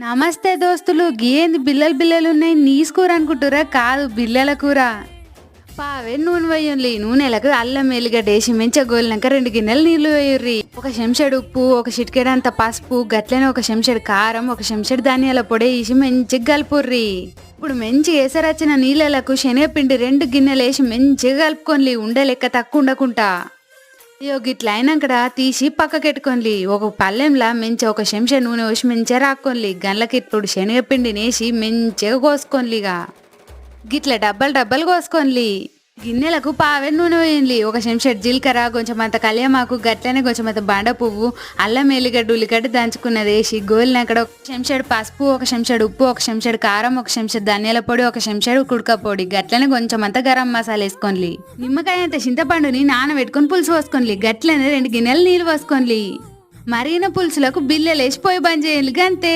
నమస్తే దోస్తులు ఏంది బిల్లలు బిల్లలు ఉన్నాయి నీసు కూర అనుకుంటురా కాదు బిల్లల కూర. పావే నూనె వేయండి నూనెలకు అల్లం ఎల్లిగడ్డ వేసి మంచిగా గోలినాక రెండు గిన్నెలు నీళ్ళు వేయుర్రి. ఒక చెంచాడు ఉప్పు ఒక చిటికెడంత పసుపు గట్లనే ఒక చెంచాడు కారం ఒక చెంచాడు ధాన్యాల పొడి వేసి మంచిగా కలుపుర్రి. ఇప్పుడు మంచిగా ఎసరచ్చిన నీళ్ళలకు శనగపిండి రెండు గిన్నెలు వేసి మంచిగా కలుపుకొని ఉండలేక తక్కువ ఉండకుండా ఇగో గిట్ల అయినాక తీసి పక్కకెట్టుకోండి. ఒక పల్లెంలా మంచి ఒక చెంచా నూనె వేసి మంచిగా రాక్కోండి. గన్లకి ఇప్పుడు శనగపిండి నేసి మంచిగా కోసుకోండి గిట్ల డబ్బలు డబ్బలు కోసుకోండి. గిన్నెలకు పావే నూనె వేయండి. ఒక చెంచడు జీలకర్ర కొంచెం అంత కళ్యామాకు గట్లనే కొంచెం అంత బండ పువ్వు అల్లం ఎల్లిగడ్డ ఉల్లిగడ్డ దంచుకున్నది వేసి గోలినక్కడ ఒక చెంచాడు పసుపు ఒక చెంచాడు ఉప్పు ఒక చెంచాడు కారం ఒక చెంచాడు ధనియాల పొడి ఒక చెంచాడు కుడక పొడి. గట్లనే కొంచెం అంత గరం మసాలా వేసుకోండి. నిమ్మకాయ అంత చింతపండుని నానబెట్టుకొని పులుసు పోసుకోండి గట్లనే రెండు గిన్నెలు నీళ్ళు పోసుకోండి మరిగిన పులుసులకు బిల్లలు వేసిపోయి బంద్ చేయాలి అంతే